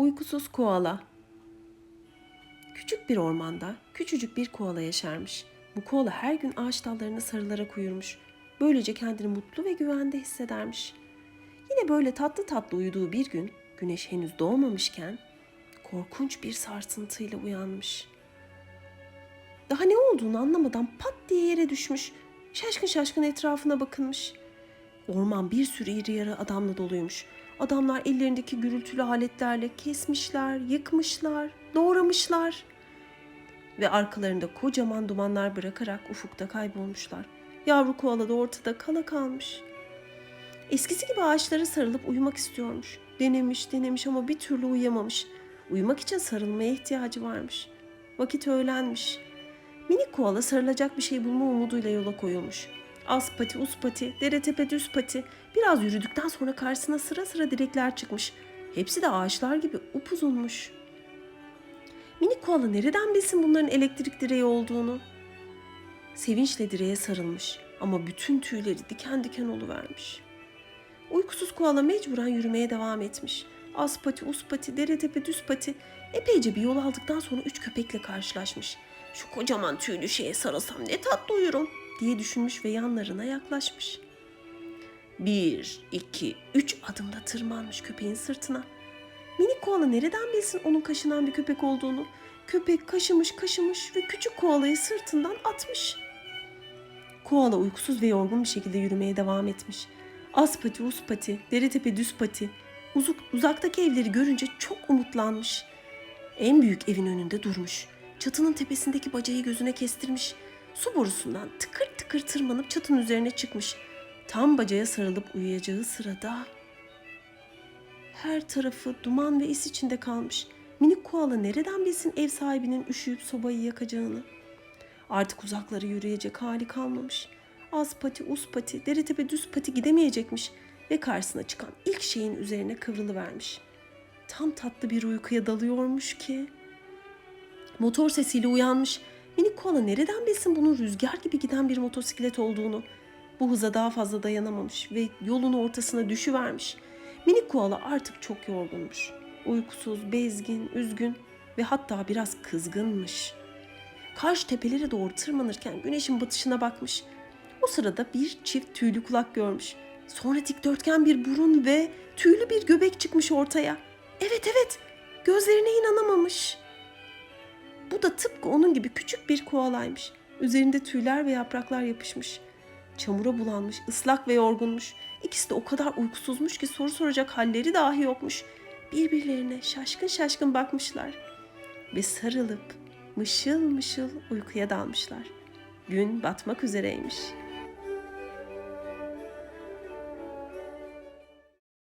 Uykusuz koala. Küçük bir ormanda küçücük bir koala yaşarmış. Bu koala her gün ağaç dallarına sarılarak uyurmuş. Böylece kendini mutlu ve güvende hissedermiş. Yine böyle tatlı tatlı uyuduğu bir gün güneş henüz doğmamışken korkunç bir sarsıntıyla uyanmış. Daha ne olduğunu anlamadan pat diye yere düşmüş. Şaşkın şaşkın etrafına bakınmış. Orman bir sürü iri yarı adamla doluymuş. Adamlar ellerindeki gürültülü aletlerle kesmişler, yıkmışlar, doğramışlar. Ve arkalarında kocaman dumanlar bırakarak ufukta kaybolmuşlar. Yavru koala da ortada kala kalmış. Eskisi gibi ağaçlara sarılıp uyumak istiyormuş. Denemiş denemiş ama bir türlü uyuyamamış. Uyumak için sarılmaya ihtiyacı varmış. Vakit öğlenmiş. Minik koala sarılacak bir şey bulma umuduyla yola koyulmuş. Az pati, uz pati, dere tepe düz pati. Biraz yürüdükten sonra karşısına sıra sıra direkler çıkmış. Hepsi de ağaçlar gibi upuzunmuş. Minik koala nereden bilsin bunların elektrik direği olduğunu? Sevinçle direğe sarılmış ama bütün tüyleri diken diken oluvermiş. Uykusuz koala mecburen yürümeye devam etmiş. Az pati, uz pati, dere tepe düz pati. Epeyce bir yol aldıktan sonra üç köpekle karşılaşmış. Şu kocaman tüylü şeye sarılsam ne tatlı uyurum diye düşünmüş ve yanlarına yaklaşmış. Bir, iki, üç adımda tırmanmış köpeğin sırtına. Minik koala nereden bilsin onun kaşınan bir köpek olduğunu? Köpek kaşımış kaşımış ve küçük koalayı sırtından atmış. Koala uykusuz ve yorgun bir şekilde yürümeye devam etmiş. Az pati, uz pati, dere tepe düz pati. Uzuk, uzaktaki evleri görünce çok umutlanmış. En büyük evin önünde durmuş. Çatının tepesindeki bacayı gözüne kestirmiş. Su borusundan tıkır tıkır tırmanıp çatının üzerine çıkmış. Tam bacaya sarılıp uyuyacağı sırada her tarafı duman ve is içinde kalmış. Minik koala nereden bilsin ev sahibinin üşüyüp sobayı yakacağını? Artık uzaklara yürüyecek hali kalmamış. Az pati, uz pati, dere tepe düz pati gidemeyecekmiş ve karşısına çıkan ilk şeyin üzerine kıvrılıvermiş. Tam tatlı bir uykuya dalıyormuş ki. Motor sesiyle uyanmış. Minik koala nereden bilsin bunun rüzgar gibi giden bir motosiklet olduğunu? Bu hıza daha fazla dayanamamış ve yolun ortasına düşüvermiş. Minik koala artık çok yorgunmuş. Uykusuz, bezgin, üzgün ve hatta biraz kızgınmış. Karşı tepelere doğru tırmanırken güneşin batışına bakmış. O sırada bir çift tüylü kulak görmüş. Sonra dikdörtgen bir burun ve tüylü bir göbek çıkmış ortaya. Evet evet, gözlerine inanamamış. Bu da tıpkı onun gibi küçük bir koalaymış. Üzerinde tüyler ve yapraklar yapışmış. Çamura bulanmış, ıslak ve yorgunmuş. İkisi de o kadar uykusuzmuş ki soru soracak halleri dahi yokmuş. Birbirlerine şaşkın şaşkın bakmışlar. Ve sarılıp mışıl mışıl uykuya dalmışlar. Gün batmak üzereymiş.